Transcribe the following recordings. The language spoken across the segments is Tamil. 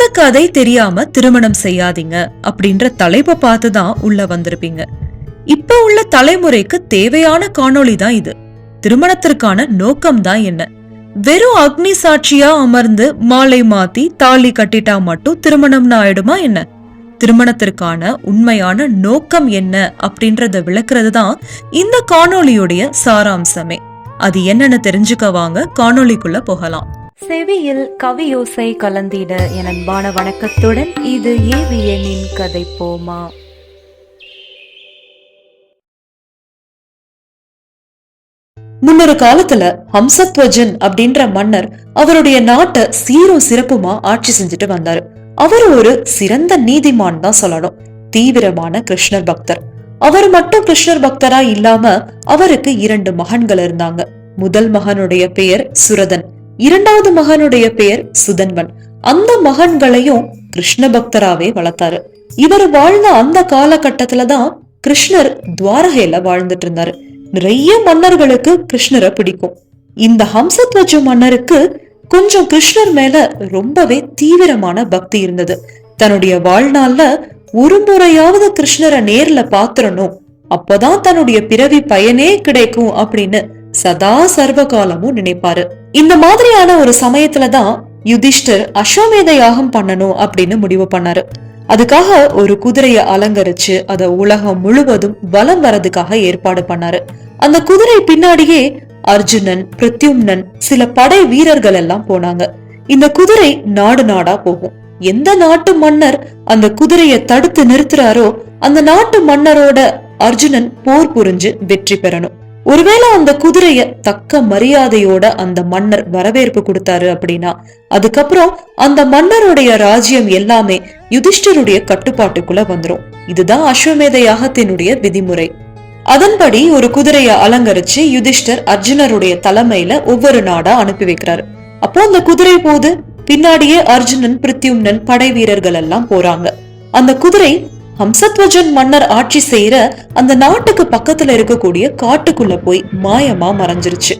இந்த கதை தெரியாம திருமணம் செய்யாதீங்க அப்படின்ற தலைப்பை பார்த்து தான் உள்ள வந்திருப்பீங்க. இப்ப உள்ள தலைமுறைக்கு தேவையான காணொளி தான் இது. திருமணத்திற்கான நோக்கம் தான் என்ன? வெறும் அக்னி சாட்சியா அமர்ந்து மாலை மாத்தி தாலி கட்டிட்டா மட்டும் திருமணம்னு ஆயிடுமா என்ன? திருமணத்திற்கான உண்மையான நோக்கம் என்ன அப்படின்றத விளக்குறது தான் இந்த காணொளியுடைய சாராம்சமே. அது என்னன்னு தெரிஞ்சுக்க வாங்க காணொளிக்குள்ள போகலாம். செவியில் கவியோசை கலந்திட என் அன்பான வணக்கத்துடன் இது ஏவியனின் கதை போமா. முன்னொரு காலத்துல ஹம்சத்வஜன் அப்படின்ற மன்னர் அவருடைய நாட்டை சீரும் சிறப்புமா ஆட்சி செஞ்சுட்டு வந்தாரு. அவர் ஒரு சிறந்த நீதிமான் தான் சொல்லணும். தீவிரமான கிருஷ்ணர் பக்தர். அவர் மட்டும் கிருஷ்ணர் பக்தரா இல்லாம அவருக்கு இரண்டு மகன்கள் இருந்தாங்க. முதல் மகனுடைய பெயர் சுரதன். இரண்டாவது மகனுடைய பெயர் சுதன்வன். அந்த மகன்களையும் கிருஷ்ண பக்தராவே வளர்த்தாரு. இவர் வாழ்ந்த அந்த காலகட்டத்துல தான் கிருஷ்ணர் துவாரகையில வாழ்ந்துட்டு இருந்தாரு. நிறைய மன்னர்களுக்கு கிருஷ்ணரை பிடிக்கும். இந்த ஹம்சத்வஜ மன்னருக்கு கொஞ்சம் கிருஷ்ணர் மேல ரொம்பவே தீவிரமான பக்தி இருந்தது. தன்னுடைய வாழ்நாள்ல ஒரு முறையாவது கிருஷ்ணரை நேர்ல பாத்துறணும் அப்பதான் தன்னுடைய பிறவி பயனே கிடைக்கும் அப்படின்னு சதா சர்வகாலமும் நினைப்பாரு. இந்த மாதிரியான ஒரு சமயத்துலதான் யுதிஷ்டர் அஸ்வமேத யாகம் பண்ணணும் அப்படின்னு முடிவு பண்ணாரு. அதுக்காக ஒரு குதிரையை அலங்கரிச்சு அத உலகம் முழுவதும் வலம் வரதுக்காக ஏற்பாடு பண்ணாரு. அந்த குதிரை பின்னாடியே அர்ஜுனன் பிரத்யும்னன் சில படை வீரர்கள் எல்லாம் போனாங்க. இந்த குதிரை நாடு நாடா போகும். எந்த நாட்டு மன்னர் அந்த குதிரையை தடுத்து நிறுத்துறாரோ அந்த நாட்டு மன்னரோட அர்ஜுனன் போர் புரிஞ்சு வெற்றி பெறணும். ஒருவேளை அந்த குதிரைய தக்க மரியாதையோட அந்த மன்னர் வரவேற்பு கொடுத்தாரு அப்படின்னா அதுக்கப்புறம் அந்த மன்னருடைய ராஜ்யம் எல்லாமே யுதிஷ்டருடைய கட்டுப்பாட்டுக்குள்ள வந்துரும். இதுதான் அஸ்வமேத யாகத்தினுடைய விதிமுறை. அதன்படி ஒரு குதிரைய அலங்கரிச்சு யுதிஷ்டர் அர்ஜுனருடைய தலைமையில ஒவ்வொரு நாடா அனுப்பி வைக்கிறாரு. அப்போ அந்த குதிரை போது பின்னாடியே அர்ஜுனன் பிரித்யும்னன் படை வீரர்கள் எல்லாம் போறாங்க. அந்த குதிரை ஹம்சத்வஜன் மன்னர் ஆட்சி செய்யற அந்த நாட்டுக்கு பக்கத்துல இருக்கக்கூடிய காட்டுக்குள்ள போய் மாயமா மறைஞ்சிருச்சு.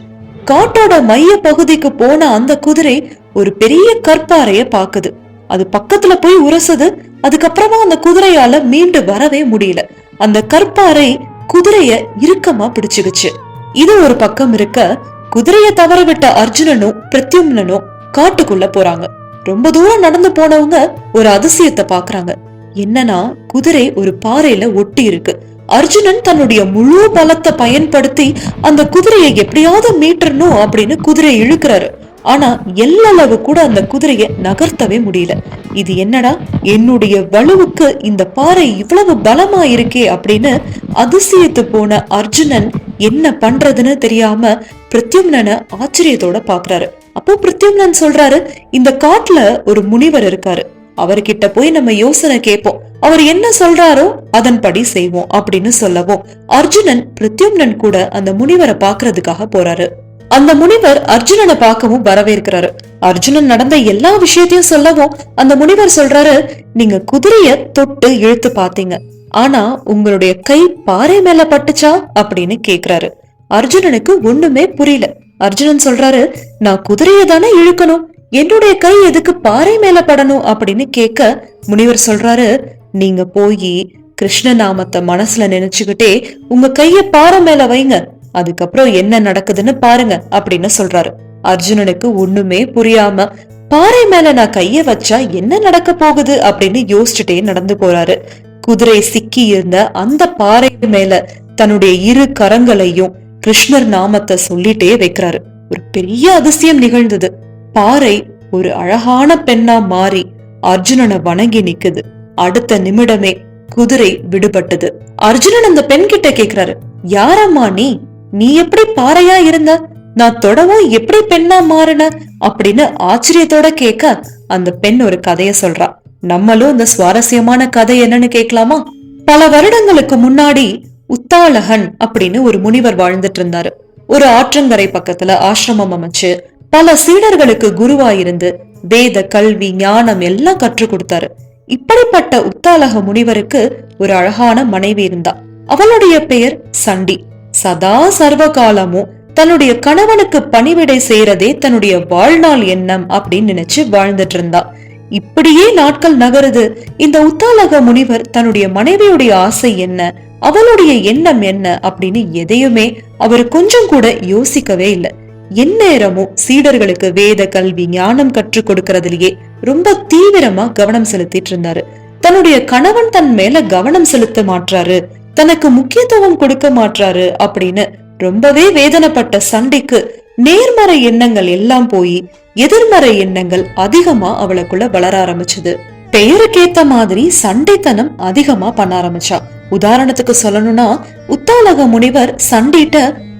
காட்டோட மைய பகுதிக்கு போன அந்த குதிரை ஒரு பெரிய கற்பாறைய பாக்குது. அது பக்கத்துல போய் உரசுது அதுக்கப்புறமா அந்த குதிரையால மீண்டு வரவே முடியல. அந்த கற்பாறை குதிரைய இறுக்கமா பிடிச்சுக்குச்சு. இது ஒரு பக்கம் இருக்க குதிரைய தவறவிட்ட அர்ஜுனனும் பிரத்யும்னனும் காட்டுக்குள்ள போறாங்க. ரொம்ப தூரம் நடந்து போனவங்க ஒரு அதிசயத்தை பாக்குறாங்க. என்னன்னா குதிரை ஒரு பாறையில ஒட்டி இருக்கு. அர்ஜுனன் தன்னுடைய முழு பலத்தை பயன்படுத்தி அந்த குதிரையை எப்படியாவது மீட்டரணும் அப்படின்னு குதிரையை இழுக்கிறாரு. ஆனா எல்லளவு கூட அந்த குதிரையை நகர்த்தவே முடியல. இது என்னடா என்னுடைய வலுவுக்கு இந்த பாறை இவ்வளவு பலமா இருக்கே அப்படின்னு அதிசயத்து போன அர்ஜுனன் என்ன பண்றதுன்னு தெரியாம பிரத்யும்னனை ஆச்சரியத்தோட பாக்குறாரு. அப்போ பிரத்யும்னன் சொல்றாரு இந்த காட்டுல ஒரு முனிவர் இருக்காரு. அவர்கிட்ட போய் நம்ம யோசனை கேட்போம். அவர் என்ன சொல்றாரோ அதன்படி செய்வோம் அப்படின்னு சொல்லவும் அர்ஜுனன் பிரத்யும்னன் கூட அந்த முனிவரை பாக்குறதுக்காக போறாரு. அந்த முனிவர் அர்ஜுனனை பார்க்கவும் வரவேற்கிறாரு. அர்ஜுனன் நடந்த எல்லா விஷயத்தையும் சொல்லவும் அந்த முனிவர் சொல்றாரு நீங்க குதிரைய தொட்டு இழுத்து பாத்தீங்க ஆனா உங்களுடைய கை பாறை மேல பட்டுச்சா? அப்படின்னு கேக்குறாரு. அர்ஜுனனுக்கு ஒண்ணுமே புரியல. அர்ஜுனன் சொல்றாரு நான் குதிரையை தானே இழுக்கணும். என்னுடைய கை எதுக்கு பாறை மேல படணும் அப்படின்னு கேட்க முனிவர் சொல்றாரு நீங்க போய் கிருஷ்ண நாமத்தை மனசுல நினைச்சுக்கிட்டே உங்க கைய பாறை மேல வைங்க. அதுக்கப்புறம் என்ன நடக்குதுன்னு பாருங்க அப்படின்னு சொல்றாரு. அர்ஜுனனுக்கு ஒண்ணுமே புரியாம பாறை மேல நான் கைய வச்சா என்ன நடக்க போகுது? அப்படின்னு யோசிச்சுட்டே நடந்து போறாரு. குதிரை சிக்கி இருந்த அந்த பாறை மேல தன்னுடைய இரு கரங்களையும் கிருஷ்ணர் நாமத்தை சொல்லிட்டே வைக்கிறாரு. ஒரு பெரிய அதிசயம் நிகழ்ந்தது. பாறை ஒரு அழகான பெண்ணா மாறி அர்ஜுனனை வணங்கி நிக்குது. அடுத்த நிமிடமே குதிரை விடுபட்டது. அர்ஜுனன் அந்த பெண் கிட்ட கேக்குறாரு யாரம்மா நீ? நீ எப்படி பாறையா இருந்த? நான் தொடவும் எப்படி பெண்ணா மாறின? அப்படின்னு ஆச்சரியத்தோட கேட்க அந்த பெண் ஒரு கதைய சொல்றா. நம்மளும் இந்த சுவாரஸ்யமான கதை என்னன்னு கேட்கலாமா பல வருடங்களுக்கு முன்னாடி உத்தாலகன் அப்படின்னு ஒரு முனிவர் வாழ்ந்துட்டு இருந்தாரு. ஒரு ஆற்றங்கரை பக்கத்துல ஆசிரமம் அமைச்சு பல சீடர்களுக்கு குருவா இருந்து வேத கல்வி ஞானம் எல்லாம் கற்றுக் கொடுத்தாரு. இப்படிப்பட்ட உத்தாலக முனிவருக்கு ஒரு அழகான மனைவி இருந்தா. அவளுடைய பெயர் சண்டி. சதா சர்வ காலமும் தன்னுடைய கணவனுக்கு பணிவிடை செய்யறதே தன்னுடைய வாழ்நாள் எண்ணம் அப்படின்னு நினைச்சு வாழ்ந்துட்டு இருந்தா. இப்படியே நாட்கள் நகருது. இந்த உத்தாலக முனிவர் தன்னுடைய மனைவியுடைய ஆசை என்ன அவளுடைய எண்ணம் என்ன அப்படின்னு எதையுமே அவர் கொஞ்சம் கூட யோசிக்கவே இல்லை. எந்நேரமும் சீடர்களுக்கு வேத கல்வி ஞானம் கற்றுக் கொடுக்கறதுலயே ரொம்ப தீவிரமா கவனம் செலுத்திட்டு இருந்தாரு தன்னுடைய கணவன் தன் மேல கவனம் செலுத்த மாட்றாரு. தனக்கு முக்கியத்துவம் கொடுக்க மாட்றாரு அப்படின்னு ரொம்பவே வேதனைப்பட்ட சண்டைக்கு நேர்மறை எண்ணங்கள் எல்லாம் போய் எதிர்மறை எண்ணங்கள் அதிகமா அவளுக்குள்ள வளர ஆரம்பிச்சது. பெயருக்கேத்த மாதிரி சண்டைத்தனம் அதிகமா பண்ண ஆரம்பிச்சா. உதாரணத்துக்கு சொல்லணும்னா உத்தாலக முனிவர் சண்டிட்ட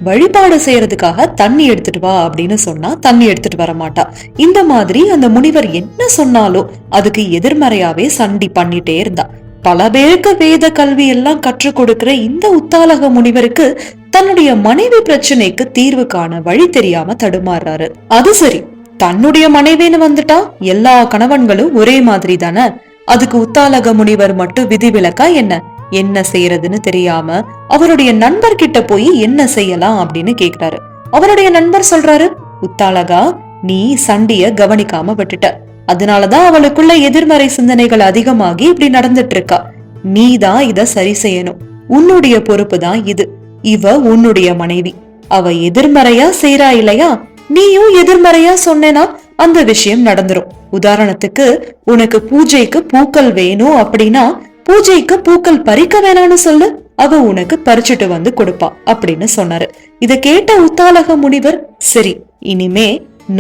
வழிபாடு செய்யறதுக்காக தண்ணி எடுத்துட்டு வா அப்படின்னு சொன்னா தண்ணி எடுத்துட்டு வர மாட்டா. இந்த மாதிரி அந்த முனிவர் என்ன சொன்னாலும் அதுக்கு எதிர்மறையாவே சண்டி பண்ணிட்டே இருந்தா. பல பேருக்கு வேத கல்வி எல்லாம் கற்றுக் கொடுக்கிற இந்த உத்தாலக முனிவருக்கு தன்னுடைய மனைவி பிரச்சனைக்கு தீர்வு காண வழி தெரியாம தடுமாறுறாரு. அது சரி தன்னுடைய மனைவின்னு வந்துட்டா எல்லா கணவன்களும் ஒரே மாதிரி தானே அதுக்கு உத்தாலக முனிவர் மட்டும் விதிவிலக்கா என்ன? என்ன செய்யறதுன்னு தெரியாம அவருடைய நண்பர்கிட்ட போய் என்ன செய்யலாம் அப்படின்னு கேக்குறாரு. அவருடைய நண்பர் சொல்றாரு உத்தாலகா நீ சண்டிய கவனிக்காம விட்டுட்ட. அதனாலதான் அவளுக்குள்ள எதிர்மறை சிந்தனைகள் அதிகமாகி இப்படி நடந்துட்டு இருக்கா நீ தான் இத சரி செய்யணும். உன்னுடைய பொறுப்பு தான் இது. இவ உன்னுடைய மனைவி. அவ எதிர்மறையா செய்றா இல்லையா? நீயும் எதிர்மறையா சொன்னேனா அந்த விஷயம் நடந்துரும். உதாரணத்துக்கு உனக்கு பூஜைக்கு பூக்கள் வேணும் அப்படின்னா பூஜைக்கு பூக்கள் பறிக்க வேணாம்னு சொல்லு. அவ உனக்கு பறிச்சுட்டு வந்து கொடுப்பா அப்படின்னு சொன்னாரு. இத கேட்ட உத்தாலக முனிவர் சரி இனிமே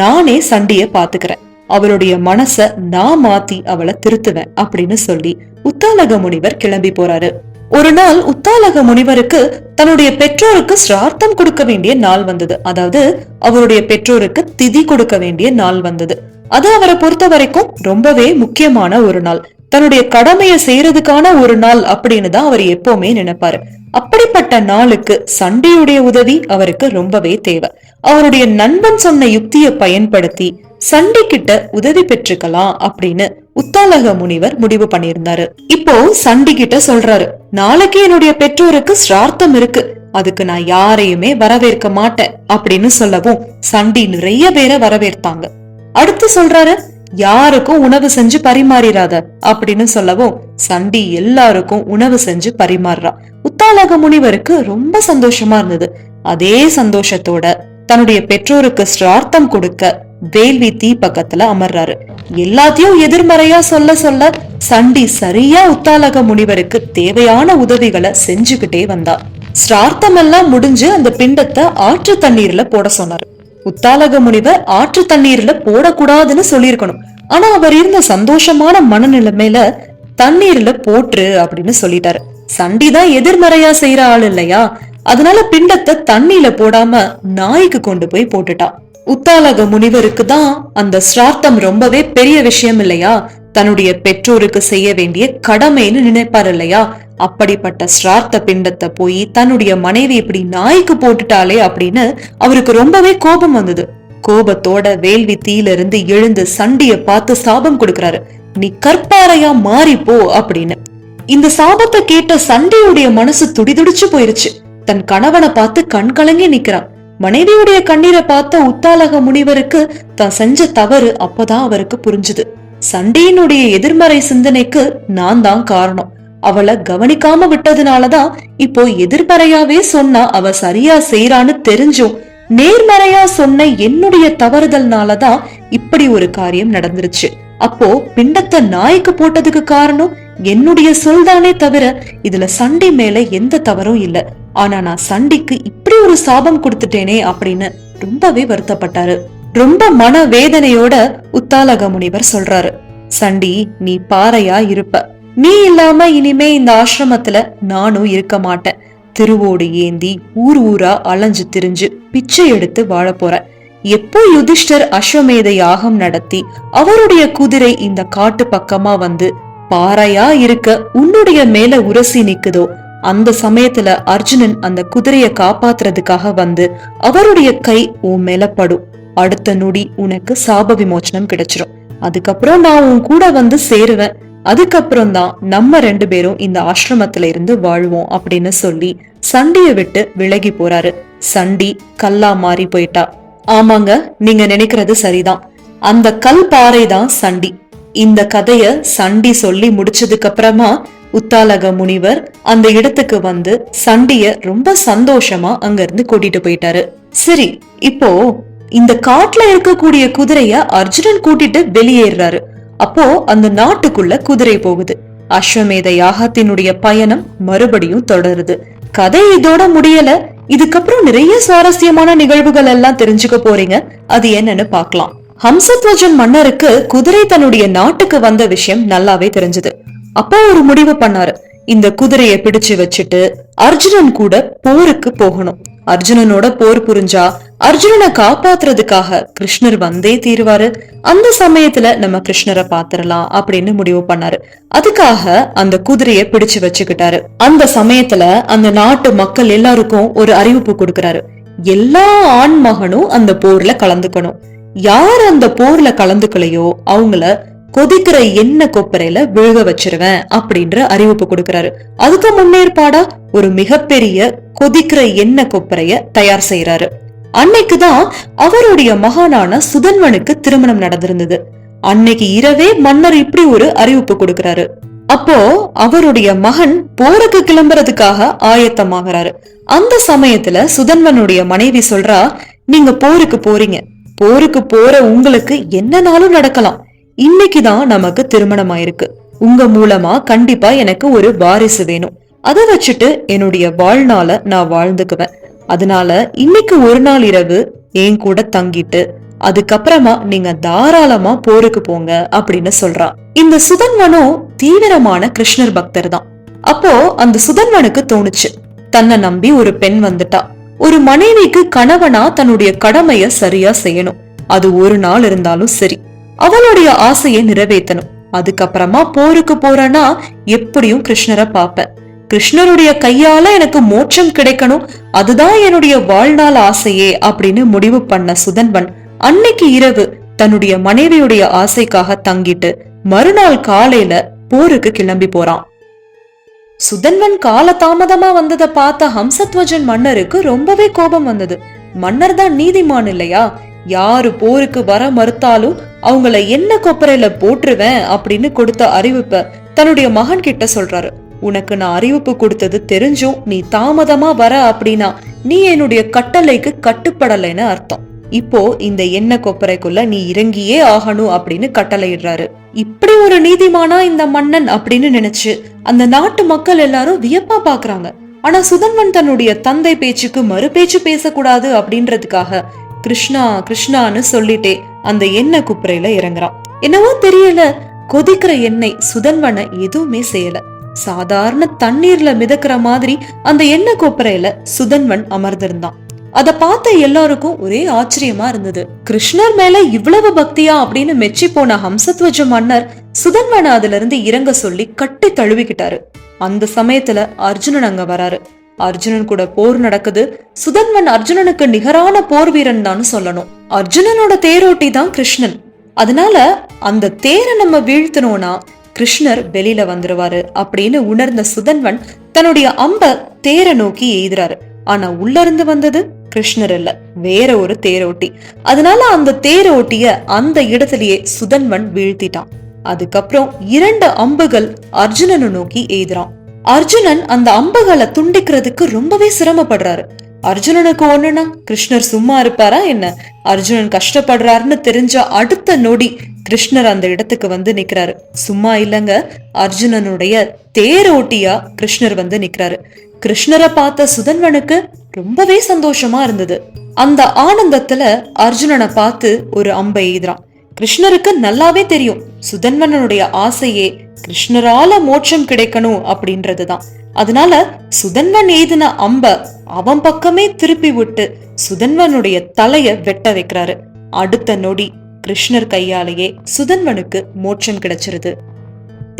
நானே சண்டிய பாத்துக்கிறேன் அவளுடைய மனச நான் மாத்தி அவளை திருத்துவேன் அப்படின்னு சொல்லி உத்தாலக முனிவர் கிளம்பி போறாரு. ஒரு நாள் உத்தாலக முனிவருக்கு தன்னுடைய பெற்றோருக்கு சிரார்த்தம் கொடுக்க வேண்டிய நாள் வந்தது. அதாவது அவருடைய பெற்றோருக்கு திதி கொடுக்க வேண்டிய நாள் வந்தது. அது அவரை பொறுத்த வரைக்கும் ரொம்பவே முக்கியமான ஒரு நாள். தன்னுடைய கடமையை செய்யறதுக்கான ஒரு நாள் அப்படின்னு தான் அவர் எப்பவுமே நினைப்பாரு. அப்படிப்பட்ட நாளுக்கு சண்டையுடைய உதவி அவருக்கு ரொம்பவே தேவை. அவருடைய நண்பன் சொன்ன யுக்தியை பயன்படுத்தி சண்டை கிட்ட உதவி பெற்றுக்கலாம் அப்படின்னு உத்தாலக முனிவர் முடிவு பண்ணியிருந்தாரு. இப்போ சண்டி கிட்ட சொல்றாரு நாளைக்கு என்னுடைய பெற்றோருக்கு சிரார்த்தம் இருக்கு. அதுக்கு நான் யாரையுமே வரவேற்க மாட்டேன் அப்படின்னு சொல்லவும் சண்டி நிறைய பேரை வரவேற்த்தாங்க அடுத்து சொல்றாரு யாருக்கும் உணவு செஞ்சு பரிமாறிடாத அப்படின்னு சொல்லவும் சண்டி எல்லாருக்கும் உணவு செஞ்சு பரிமாறுறா உத்தாலக முனிவருக்கு ரொம்ப சந்தோஷமா இருந்தது. அதே சந்தோஷத்தோட தன்னுடைய பெற்றோருக்கு சிரார்த்தம் கொடுக்க வேள்வி தீ பக்கத்துல அமர்றாரு. எல்லாத்தையும் எதிர்மறையா சொல்ல சொல்ல சண்டி சரியா உத்தாலக முனிவருக்கு தேவையான உதவிகளை செஞ்சுக்கிட்டே வந்தா. ஸ்ரார்த்தம் எல்லாம் முடிஞ்சு அந்த பிண்டத்தை ஆற்று தண்ணீர்ல போட சொன்னாரு. உத்தாலக முனிவர் ஆற்று தண்ணீர்ல போடக்கூடாதுன்னு சொல்லியிருக்கணும். ஆனா அவர் இருந்த சந்தோஷமான மனநிலைமையில தண்ணீர்ல போட்டுரு அப்படின்னு சொல்லிட்டாரு. சண்டி தான் எதிர்மறையா செய்யற ஆள் இல்லையா? அதனால பிண்டத்தை தண்ணியில போடாம நாய்க்கு கொண்டு போய் போட்டுட்டான் உத்தாலக முனிவருக்கு தான் அந்த சிரார்த்தம் ரொம்பவே பெரிய விஷயம் இல்லையா? தன்னுடைய பெற்றோருக்கு செய்ய வேண்டிய கடமைன்னு நினைப்பார் இல்லையா? அப்படிப்பட்ட சிரார்த்த பிண்டத்தை போய் தன்னுடைய மனைவி இப்படி நாய்க்கு போட்டுட்டாலே அப்படின்னு அவருக்கு ரொம்பவே கோபம் வந்தது. கோபத்தோட வேள்வி தீயில இருந்து எழுந்து சண்டிய பார்த்து சாபம் கொடுக்கறாரு. நீ கற்பாறையா மாறிப்போ அப்படின்னு. இந்த சாபத்தை கேட்ட சண்டையுடைய மனசு துடிதுடிச்சு போயிருச்சு. தன் கணவனை பார்த்து கண் கலங்கி நிக்கிறான். மனைவியுடைய கண்ணீரை பார்த்த உத்தாலக முனிவருக்கு தான் செஞ்ச தவறு அப்பதான் அவருக்கு புரிஞ்சுது. சண்டையினுடைய எதிர்மறை சிந்தனைக்கு நான் தான் காரணம். அவளை கவனிக்காம விட்டதுனாலதான் இப்போ எதிர்மறையாவே சொன்னா அவ சரியா செய்யறான்னு தெரிஞ்சும். நேர்மறையா சொன்ன என்னுடைய தவறுதல்னாலதான் இப்படி ஒரு காரியம் நடந்துருச்சு. அப்போ பிண்டத்தை நாய்க்கு போட்டதுக்கு காரணம் என்னுடைய சொல்தானே தவிர இதுல சண்டை மேல எந்த தவறும் இல்ல. ஆனா நான் சண்டிக்கு இப்படி ஒரு சாபம் கொடுத்துட்டேனே அப்படின்னு ரொம்பவே வருத்தப்பட்டாரு. ரொம்ப மன வேதனையோட உத்தாலக முனிவர் சொல்றாரு சண்டி நீ பாறையா இருப்ப. நீ இல்லாம இனிமே இந்த ஆசிரமத்துல நானும் இருக்க மாட்டேன். திருவோடு ஏந்தி ஊர் ஊரா அலைஞ்சு திரிஞ்சு பிச்சை எடுத்து வாழ போறேன் எப்போ யுதிஷ்டர் அஸ்வமேத யாகம் நடத்தி அவருடைய குதிரை இந்த காட்டு பக்கமா வந்து பாறையா இருக்க உன்னுடைய மேல உரசி நிக்குதோ அந்த சமயத்துல அர்ஜுனன் அந்த குதிரைய காப்பாத்துறதுக்காக வந்து அவருடைய கை உன் மேல படும். அடுத்த நொடி உனக்கு சாப விமோச்சனம் கிடைச்சிரும். அதுக்கப்புறம் நான் உன் கூட வந்து சேருவேன். அதுக்கப்புறம் தான் நம்ம ரெண்டு பேரும் இந்த ஆசிரமத்துல இருந்து வாழ்வோம் அப்படின்னு சொல்லி சண்டிய விட்டு விலகி போறாரு. சண்டி கல்லா மாறி போயிட்டா. ஆமாங்க நீங்க நினைக்கிறது சரிதான். அந்த கல் பாறை தான் சண்டி. இந்த கதைய சண்டி சொல்லி முடிச்சதுக்கு அப்புறமா உத்தாலக முனிவர் அந்த இடத்துக்கு வந்து சண்டிய ரொம்ப சந்தோஷமா அங்க இருந்து கூட்டிட்டு போயிட்டாரு. சரி இப்போ இந்த காட்டுல இருக்கக்கூடிய குதிரைய அர்ஜுனன் கூட்டிட்டு வெளியேறாரு அப்போ அந்த நாட்டுக்குள்ள குதிரை போகுது. அஸ்வமேத யாகத்தினுடைய பயணம் மறுபடியும் தொடருது. கதை இதோட முடியல. இதுக்கப்புறம் நிறைய சுவாரஸ்யமான நிகழ்வுகள் எல்லாம் தெரிஞ்சுக்க போறீங்க. அது என்னன்னு பாக்கலாம் ஹம்சத்வஜன் மன்னருக்கு குதிரை தன்னுடைய நாட்டுக்கு வந்த விஷயம் நல்லாவே தெரிஞ்சது. அப்போ ஒரு முடிவு பண்ணாரு. இந்த குதிரையை பிடிச்சு வச்சுட்டு அர்ஜுனன் கூட போருக்கு போகணும். அர்ஜுனனோட போர் புரிஞ்சா அர்ஜுனனை காப்பாத்துறதுக்காக கிருஷ்ணர் வந்தே தீருவாரு. அந்த சமயத்துல நம்ம கிருஷ்ணரை பாத்திரலாம் அப்படின்னு முடிவு பண்ணாரு. அதுக்காக அந்த குதிரையை பிடிச்சு வச்சுக்கிட்டாரு. அந்த சமயத்துல அந்த நாட்டு மக்கள் எல்லாருக்கும் ஒரு அறிவிப்பு கொடுக்கறாரு. எல்லா ஆண் மகனும் அந்த போர்ல கலந்துக்கணும். யார் அந்த போர்ல கலந்துக்கலையோ அவங்கள கொதிக்கிற எண்ணெய் கொப்பரையில விழுக வச்சிருவேன் அப்படின்ற அறிவிப்பு கொடுக்கிறாரு. அதுக்கு முன்னேற்பாடா ஒரு மிகப்பெரிய கொதிக்கிற எண்ணெய் கொப்பரைய தயார் செய்யறாரு அன்னைக்குதான் அவருடைய மகானான சுதன்வனுக்கு திருமணம் நடந்திருந்தது. அன்னைக்கு இரவே மன்னர் இப்படி ஒரு அறிவிப்பு கொடுக்கிறாரு. அப்போ அவருடைய மகன் போருக்கு கிளம்புறதுக்காக ஆயத்தமாகறாரு. அந்த சமயத்துல சுதன்வனுடைய மனைவி சொல்றா நீங்க போருக்கு போறீங்க. போருக்கு போற உங்களுக்கு என்னனாலும் நடக்கலாம். இன்னைக்கு தான் நமக்கு திருமணம் ஆயிருக்கு உங்க மூலமா கண்டிப்பா எனக்கு ஒரு வாரிசு வேணும். அதை வச்சுட்டு என்னுடைய வாழ்நாள நான் வாழ்ந்துக்குவேன். அதனால இன்னைக்கு ஒரு நாள் இரவு என் கூட தங்கிட்டு அதுக்கப்புறமா நீங்க தாராளமா போருக்கு போங்க அப்படின்னு சொல்றான். இந்த சுதன்வனும் தீவிரமான கிருஷ்ணர் பக்தர் தான் அப்போ அந்த சுதன்வனுக்கு தோணுச்சு. தன்னை நம்பி ஒரு பெண் வந்துட்டா. ஒரு மனைவிக்கு கணவனா தன்னுடைய கடமைய சரியா செய்யணும். அது ஒரு நாள் இருந்தாலும் சரி. அவளுடைய ஆசையை நிறைவேற்றணும். அதுக்கப்புறமா போருக்கு போறேன்னா எப்படியும் கிருஷ்ணரை பாப்பேன் கிருஷ்ணருடைய கையால எனக்கு மோட்சம் கிடைக்கணும். அதுதான் என்னுடைய வாழ்நாள் ஆசையே அப்படின்னு முடிவு பண்ண சுதன்வன் அன்னைக்கு இரவு தன்னுடைய மனைவியுடைய ஆசைக்காக தங்கிட்டு மறுநாள் காலையில போருக்கு கிளம்பி போறான். சுதன்வன் கால தாமதமா வந்ததை பார்த்த ஹம்சத்வஜன் மன்னருக்கு ரொம்பவே கோபம் வந்தது. மன்னர் தான் நீதிமான் இல்லையா? யாரு போருக்கு வர மறுத்தாலும் அவங்கள என்ன கொப்பரையில போட்டுருவேன் அப்படின்னு கொடுத்த அறிவிப்ப தன்னுடைய மகன் கிட்ட சொல்றாரு. உனக்கு நான் அறிவிப்பு கொடுத்தது தெரிஞ்சும் நீ தாமதமா வர அப்படின்னா நீ என்னுடைய கட்டளைக்கு கட்டுப்படலைன்னு அர்த்தம். இப்போ இந்த எண்ணெய் கொப்பரைக்குள்ள நீ இறங்கியே ஆகணும் அப்படின்னு கட்டளையிடுறாரு. இப்படி ஒரு நீதிமானா இந்த மன்னன் அப்படின்னு நினைச்சு அந்த நாட்டு மக்கள் எல்லாரும் வியப்பா பாக்குறாங்க. ஆனா சுதன்வன் தன்னுடைய தந்தை பேச்சுக்கு மறு பேச்சு பேசக்கூடாது அப்படின்றதுக்காக கிருஷ்ணா கிருஷ்ணான்னு சொல்லிட்டே அந்த எண்ணெய் குப்பரையில இறங்குறான். என்னவோ தெரியல கொதிக்கிற எண்ணெய் சுதன்வனை எதுவுமே செய்யல. சாதாரண தண்ணீர்ல மிதக்கிற மாதிரி அந்த எண்ணெய் கொப்பரையில சுதன்வன் அமர்ந்திருந்தான். அத பார்த்த எல்லாருக்கும் ஒரே ஆச்சரியமா இருந்தது. கிருஷ்ணர் மேல இவ்வளவு பக்தியா அப்படின்னு மெச்சி போன ஹம்சத்வஜ மன்னர் சுதன்வனை அதுல இருந்து இறங்க சொல்லி கட்டி தழுவிக்கிட்டாரு. அந்த சமயத்துல அர்ஜுனன் அங்க வராரு. அர்ஜுனன் கூட போர் நடக்குது. சுதன்வன் அர்ஜுனனுக்கு நிகரான போர் வீரன் தான் சொல்லணும். அர்ஜுனனோட தேரோட்டி தான் கிருஷ்ணன். அதனால அந்த தேரை நம்ம வீழ்த்தணும்னா கிருஷ்ணர் வெளியில வந்துருவாரு அப்படின்னு உணர்ந்த சுதன்வன் தன்னுடைய அம்ப தேரை நோக்கி எய்துறாரு. ஆனா உள்ள இருந்து வந்தது கிருஷ்ணர் இல்ல வேற ஒரு தேரோட்டி. அதனால அந்த தேரோட்டிய அந்த இடத்திலேயே சுதன்வன் வீழ்த்திட்டான். அதுக்கப்புறம் இரண்டு அம்புகள் அர்ஜுனனை நோக்கி எய்துறான். அர்ஜுனன் அந்த அம்புகளை துண்டிக்கிறதுக்கு ரொம்பவே சிரமப்படுறாரு. அர்ஜுனனுக்கு ஒண்ணுனா கிருஷ்ணர் சும்மா இருப்பாரா என்ன? அர்ஜுனன் கஷ்டப்படுறாருன்னு தெரிஞ்ச அடுத்த நொடி கிருஷ்ணர் அந்த இடத்துக்கு வந்து நிக்கிறாரு. சும்மா இல்லங்க அர்ஜுனனுடைய தேரோட்டியா கிருஷ்ணர் வந்து நிக்கிறாரு. கிருஷ்ணரை பார்த்த சுதன்வனுக்கு ரொம்பவே சந்தோஷமா இருந்தது. அந்த ஆனந்தத்துல அர்ஜுனனை பார்த்து ஒரு அம்பை எய்துறான். கிருஷ்ணருக்கு நல்லாவே தெரியும். சுதன்வனனுடைய ஆசையே கிருஷ்ணரால மோட்சம் கிடைக்கணும் அப்படின்றதுதான். அதனால சுதன்வன் எய்தின அம்ப அவன் பக்கமே திருப்பி விட்டு சுதன்வனுடைய தலைய வெட்ட வைக்கிறாரு. அடுத்த நொடி கிருஷ்ணர் கையாலேயே சுதன்வனுக்கு மோட்சம் கிடைச்சிருது.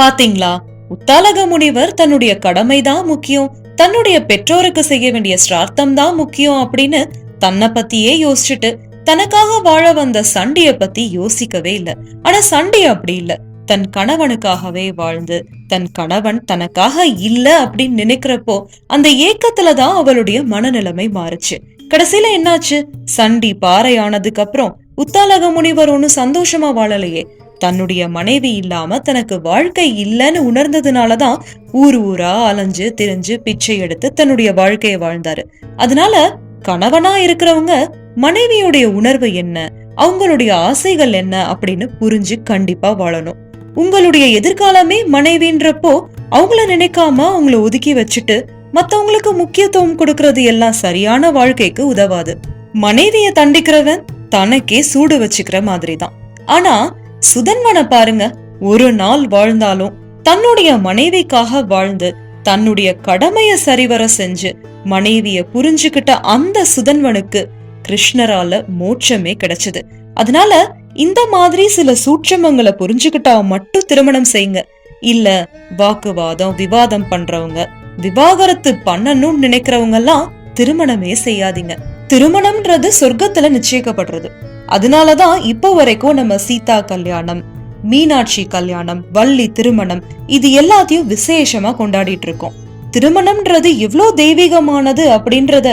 பாத்தீங்களா? உத்தாலக முனிவர் தன்னுடைய கடமைதான் முக்கியம். தன்னுடைய பெற்றோருக்கு செய்ய வேண்டிய சிரார்த்தம் தான் முக்கியம் அப்படின்னு தன்னை பத்தியே யோசிச்சுட்டு தனக்காக வாழ வந்த சண்டிய பத்தி யோசிக்கவே இல்ல. ஆனா சண்டி அப்படி இல்ல. தன் கணவனுக்காகவே வாழ்ந்து தன் கணவன் தனக்காக இல்ல அப்படின்னு நினைக்கிறப்போ அந்த ஏக்கத்துல தான் அவளுடைய மனநிலைமை மாறுச்சு. கடைசியில என்னாச்சு? சண்டி பாறை ஆனதுக்கு அப்புறம் உத்தாலக முனிவர் ஒன்னும் சந்தோஷமா வாழலையே. தன்னுடைய மனைவி இல்லாம தனக்கு வாழ்க்கை இல்லைன்னு உணர்ந்ததுனாலதான் ஊர் ஊரா அலைஞ்சு திரிஞ்சு பிச்சை எடுத்து தன்னுடைய வாழ்க்கையை வாழ்ந்தாரு. அதனால கணவனா இருக்கிறவங்க மனைவியுடைய உணர்வு என்ன? அவங்களுடைய ஆசைகள் என்ன? அப்படின்னு புரிஞ்சு கண்டிப்பா வாழணும். உங்களுடைய எதிர்காலமே மனைவின்றப்போ அவங்கள நினைக்காம அவங்கள ஒதுக்கி வச்சுட்டு மத்தவங்களுக்கு முக்கியத்துவம் கொடுக்கறது எல்லாம் சரியான வாழ்க்கைக்கு உதவாது. மனைவிய தண்டிக்கிறவன் தனக்கே சூடு வச்சுக்கிற மாதிரி தான் ஆனா சுதன்வனை பாருங்க ஒரு நாள் வாழ்ந்தாலும் தன்னுடைய மனைவிக்காக வாழ்ந்து தன்னுடைய கடமைய சரிவர செஞ்சு மனைவிய புரிஞ்சுக்கிட்ட அந்த சுதன்வனுக்கு கிருஷ்ணரால மோட்சமே கிடைச்சது. அதனால இந்த மாதிரி சில சூட்சமங்களை புரிஞ்சுக்கிட்டா மட்டும் திருமணம் செய்யுங்க. இல்ல வாக்குவாதம் விவாதம் பண்றவங்க விவாகரத்து பண்ணணும்னு நினைக்கிறவங்க எல்லாம் திருமணமே செய்யாதீங்க. திருமணம்ன்றது சொர்க்கத்துல நிச்சயிக்கப்படுறது. அதனாலதான் இப்போ வரைக்கும் நம்ம சீதா கல்யாணம் மீனாட்சி கல்யாணம் வள்ளி திருமணம் இது எல்லாத்தையும் விசேஷமா கொண்டாடிட்டு இருக்கோம். திருமணம்ன்றது எவ்வளோ தெய்வீகமானது அப்படின்றத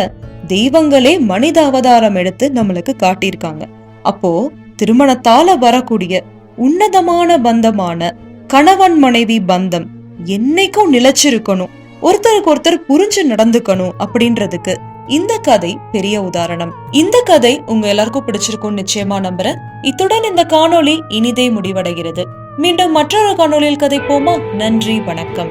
தெய்வங்களே மனித அவதாரம் எடுத்து நம்மளுக்கு காட்டியிருக்காங்க. அப்போ திருமணத்தால வரக்கூடிய உன்னதமான பந்தமான கணவன் மனைவி பந்தம் என்னைக்கும் நிலைச்சிருக்கணும். ஒருத்தருக்கு ஒருத்தர் புரிஞ்சு நடந்துக்கணும் அப்படின்றதுக்கு இந்த கதை பெரிய உதாரணம். இந்த கதை உங்க எல்லாருக்கும் பிடிச்சிருக்கும் நிச்சயமா நம்புறேன். இத்துடன் இந்த காணொளி இனிதே முடிவடைகிறது. மீண்டும் மற்றொரு காணொளியில் கதைப்போமா? நன்றி வணக்கம்.